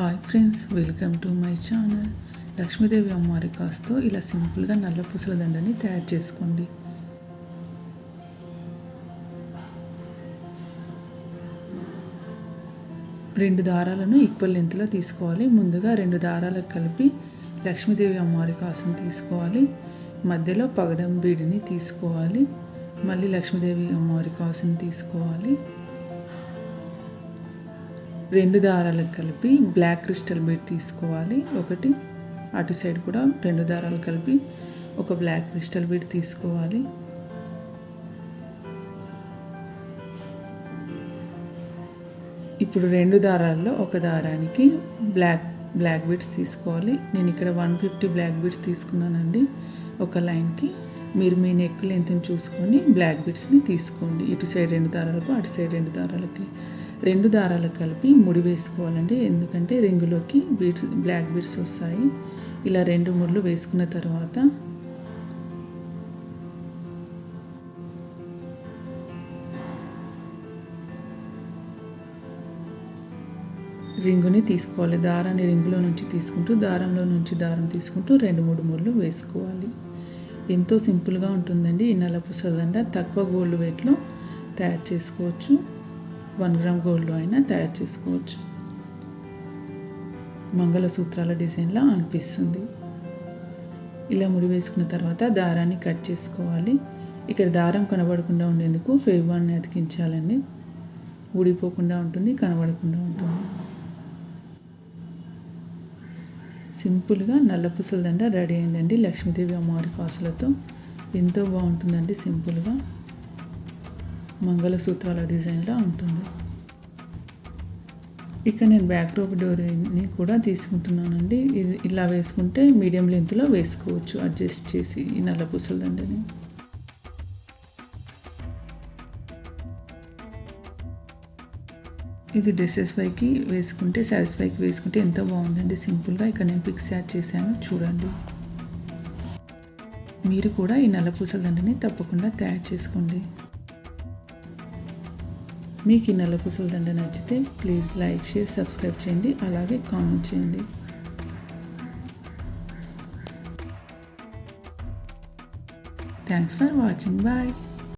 Hi friends welcome to my channel Lakshmidevi అమ్మవారి కాస్తో ఇలా సింపుల్గా నల్ల పుసల దండని తయారు చేసుకోండి. రెండు దారాలను ఈక్వల్ లెంత్లో తీసుకోవాలి. ముందుగా రెండు దారాలకు కలిపి లక్ష్మీదేవి అమ్మవారి కాసును తీసుకోవాలి. మధ్యలో పగడం బీడిని తీసుకోవాలి. మళ్ళీ లక్ష్మీదేవి అమ్మవారి కాసును తీసుకోవాలి. రెండు దారాలకు కలిపి బ్లాక్ క్రిస్టల్ బీడ్ తీసుకోవాలి. ఒకటి అటు సైడ్ కూడా రెండు దారాలు కలిపి ఒక బ్లాక్ క్రిస్టల్ బీడ్ తీసుకోవాలి. ఇప్పుడు రెండు దారాల్లో ఒక దారానికి బ్లాక్ బ్లాక్ బీడ్స్ తీసుకోవాలి. నేను ఇక్కడ వన్ ఫిఫ్టీ బ్లాక్ బీడ్స్ తీసుకున్నానండి. ఒక లైన్కి మీరు మీ నెక్ లెంత్ని చూసుకొని బ్లాక్ బీడ్స్ని తీసుకోండి. ఇటు సైడ్ రెండు దారాలకు అటు సైడ్ రెండు దారాలకి. రెండు దారాలు కలిపి ముడి వేసుకోవాలండి. ఎందుకంటే రింగులోకి బీడ్స్ బ్లాక్ బీడ్స్ వస్తాయి. ఇలా రెండు ముళ్ళు వేసుకున్న తర్వాత రింగుని తీసుకోవాలి. దారాన్ని రింగులో నుంచి తీసుకుంటూ దారంలో నుంచి దారం తీసుకుంటూ రెండు మూడు ముళ్ళు వేసుకోవాలి. ఎంతో సింపుల్గా ఉంటుందండి. ఈ నలపు సదండ తక్కువ గోల్డ్ వెయిట్లో తయారు చేసుకోవచ్చు. వన్ గ్రామ్ గోల్డ్లో అయినా తయారు చేసుకోవచ్చు. మంగళసూత్రాల డిజైన్లా అనిపిస్తుంది. ఇలా ముడి వేసుకున్న తర్వాత దారాన్ని కట్ చేసుకోవాలి. ఇక్కడ దారం కనబడకుండా ఉండేందుకు ఫేవాన్ని అతికించాలండి. ఊడిపోకుండా ఉంటుంది కనబడకుండా ఉంటుంది. సింపుల్గా నల్ల పుసల దండ రెడీ అయిందండి లక్ష్మీదేవి అమ్మవారి కాసులతో. ఎంతో బాగుంటుందండి సింపుల్గా. మంగళసూత్రాల డిజైన్లా ఉంటుంది. ఇక నేను బ్యాక్ రోప్ డోరీని కూడా తీసుకుంటున్నానండి. ఇది ఇలా వేసుకుంటే మీడియం లెంత్లో వేసుకోవచ్చు. అడ్జస్ట్ చేసి ఈ నల్ల పుసల దండని. ఇది డ్రెస్సెస్ పైకి వేసుకుంటే శారీస్ పైకి వేసుకుంటే ఎంతో బాగుందండి. సింపుల్గా ఇక్కడ నేను పిక్స్ యాడ్ చేశాను. చూడండి. మీరు కూడా ఈ నల్లపూసల దండని తప్పకుండా తయారు చేసుకోండి. మీకు ఈ నల్లపూసల దండ నచ్చితే ప్లీజ్ లైక్ షేర్ సబ్స్క్రైబ్ చేయండి అలాగే కామెంట్ చేయండి. Thanks for watching bye